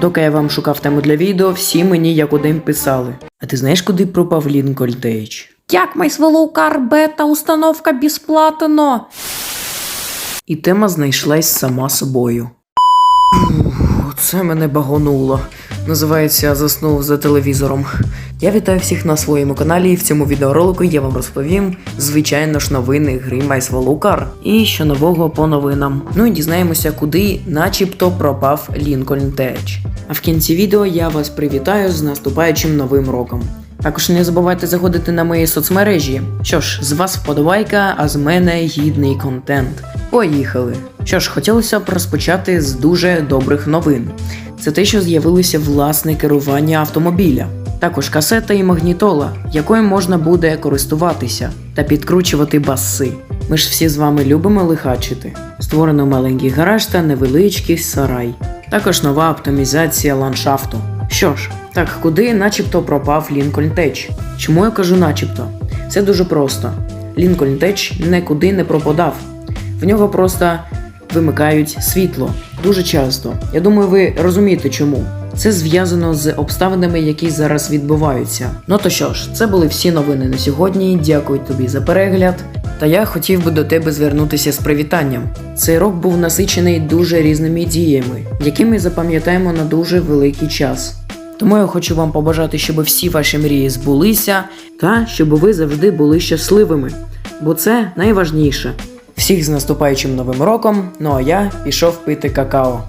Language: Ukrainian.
Доки я вам шукав тему для відео, всі мені як один писали. А ти знаєш, куди пропав Лінкольн Тейдж? Як Майсвелоукар бета установка безплатно? І тема знайшлась сама собою. Це мене багонуло. Називається Заснув за телевізором. Я вітаю всіх на своєму каналі, і в цьому відеоролику я вам розповім, звичайно ж, новини гри Майсвалукар і що нового по новинам. Ну і дізнаємося, куди начебто пропав Лінкольн Тедж. А в кінці відео я вас привітаю з наступаючим новим роком. Також не забувайте заходити на мої соцмережі. Що ж, з вас вподобайка, а з мене гідний контент. Поїхали! Що ж, хотілося б розпочати з дуже добрих новин. Це те, що з'явилося власне керування автомобіля. Також касета і магнітола, якою можна буде користуватися та підкручувати баси. Ми ж всі з вами любимо лихачити. Створено маленький гараж та невеличкий сарай. Також нова оптимізація ландшафту. Що ж, так куди начебто пропав Лінкольн Теч? Чому я кажу начебто? Це дуже просто. Лінкольн Теч нікуди не пропадав. В нього просто вимикають світло дуже часто. Я думаю, ви розумієте чому. Це зв'язано з обставинами, які зараз відбуваються. Ну то що ж, це були всі новини на сьогодні. Дякую тобі за перегляд. Та я хотів би до тебе звернутися з привітанням. Цей рок був насичений дуже різними діями, які ми запам'ятаємо на дуже великий час. Тому я хочу вам побажати, щоб всі ваші мрії збулися, та щоб ви завжди були щасливими. Бо це найважніше. Всіх з наступаючим новим роком. Ну а я пішов пити какао.